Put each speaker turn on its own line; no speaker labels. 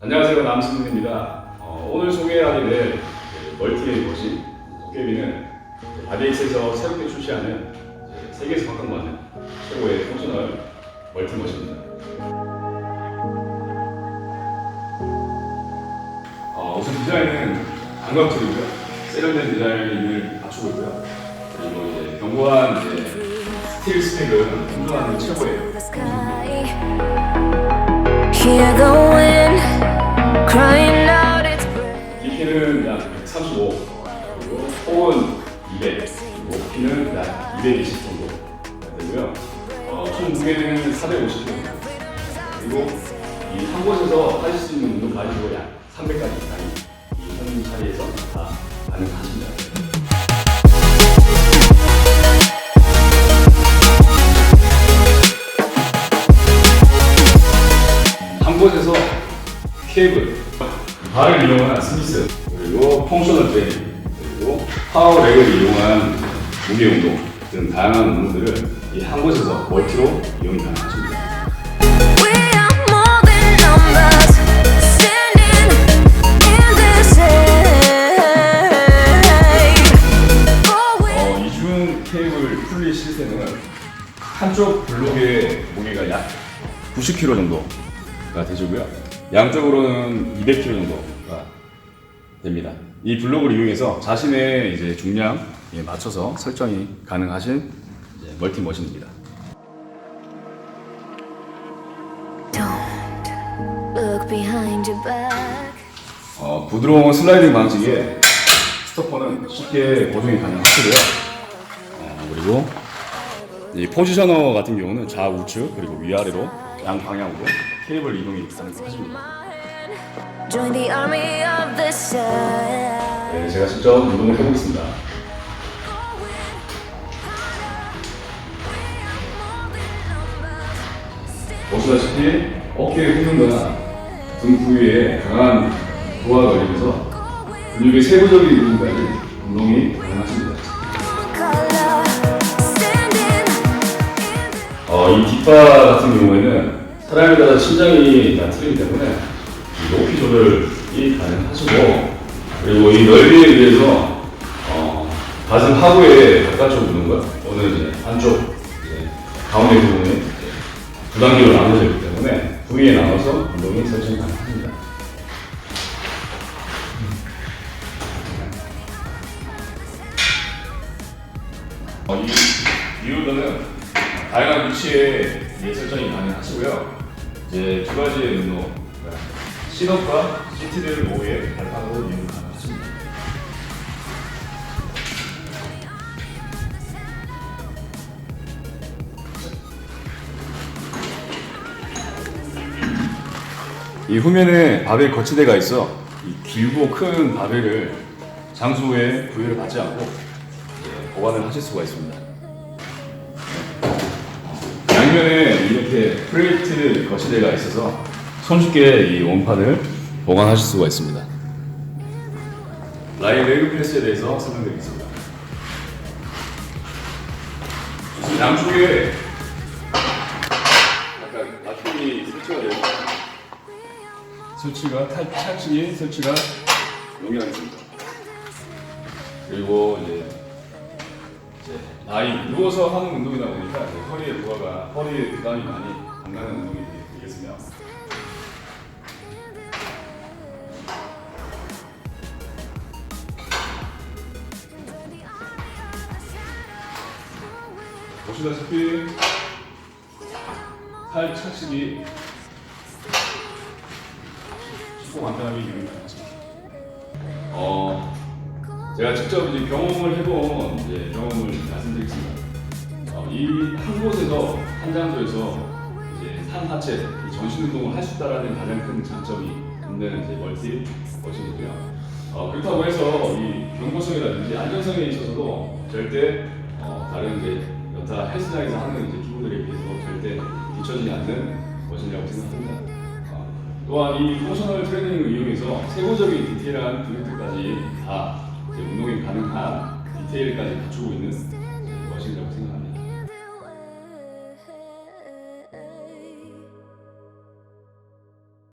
안녕하세요 남승민입니다. 어, 오늘 소개하게 될그 멀티게임 머신 도깨비는 바디엑스에서 새롭게 출시하는 세계에서 각광받는 최고의 펑셔널 멀티 머신입니다. 어, 우선 디자인은 안광적이고요. 세련된 디자인을 갖추고 있고요. 그리고 이제 견고한 이제 스틸 스펙은 최고의
the
깊이는 약 220 정도 되고요. 어, 총 무게는 450kg. 그리고 이 한 곳에서 하실 수 있는 운동 가지고 약 300가지 이상이 이한 자리에서 다 가능하십니다. 한 곳에서 케이블, 발을 이용한 스미스, 그리고 펑셔널 트레이닝, 그리고 파워 렉을 이용한 무게 운동 등 다양한 운동들을 이 한 곳에서 멀티로 이용이 가능하십니다. 어, 이중 케이블 풀리 시스템은 한쪽 블록의 무게가 약 90kg 정도가 되시고요. 양쪽으로는 200kg 정도가 됩니다. 이 블록을 이용해서 자신의 이제 중량에 맞춰서 설정이 가능하신 이제 멀티 머신입니다. 어, 부드러운 슬라이딩 방식의 스토퍼는 쉽게 고정이 가능하시고요. 어, 그리고 이 포지셔너 같은 경우는 좌우측 그리고 위아래로 양 방향으로 케이블 이동이 가능하십니다.
Join the army of the sun.
네, 제가 직접 운동을 해보겠습니다. 보시다시피 어깨에 휘는거나 등 부위에 강한 부하가 걸리면서 근육의 세부적인 부분까지 운동이 가능하십니다. 어, 이 뒷바 같은 경우에는 사람에 따라 신장이 다 틀리기 때문에 이 높이 조절이 가능하시고 그리고 이 넓이에 비해서 어, 가슴 하부에 바깥쪽 부분과 오늘 이제 한쪽 이제 가운데 부분에 두 단계로 나눠져 있기 때문에 부위에 나눠서 운동이 설정이 가능합니다. 어, 이 이유는 다양한 위치에 예, 설정이 가능하시고요. 이제 두 가지의 운동, 시덥과 시티들 모의 발판으로 이용 가능하십니다. 이 후면에 바벨 거치대가 있어 이 길고 큰 바벨을 장수에 부여를 받지 않고 보관을 하실 수가 있습니다. 양면에 이렇게 플레이트 거치대가 있어서 손쉽게 이 원판을 보관하실 수가 있습니다. 라인 레그 프레스에 대해서 설명드리겠습니다. 지금 양쪽에 약간 맞춤이 설치가 되어 있습니다. 설치가 탈, 탈층이 설치가 용이하겠습니다 그리고 이제 이제 나이 누워서 하는 운동이다 보니까 허리에 부하가 허리에 부담이 많이 안 가는 운동이 되겠으며 보시다시피 팔 착식이 쉽고 간단하게 이용이 가능하십니다. 어, 제가 직접 이제 경험을 해본 이제 경험을 말씀드리겠습니다. 어, 이한 곳에서 한 장소에서 이제 산 하체 이 전신 운동을 할 수 있다라는 가장 큰 장점이 있는 이제 멀티 머신이고요. 어, 그렇다고 해서 이 경고성이라든지 안전성에 있어서도 절대 어, 다른 이제 여타 헬스장에서 하는 이제 기구들에 비해서 절대 뒤처지지 않는 머신이라고 생각합니다. 어, 또한 이 포셔널 트레이닝을 이용해서 세부적인 디테일한 근육들까지 다 운동이 가능한 디테일까지 갖추고 있는 머신이라고 생각합니다.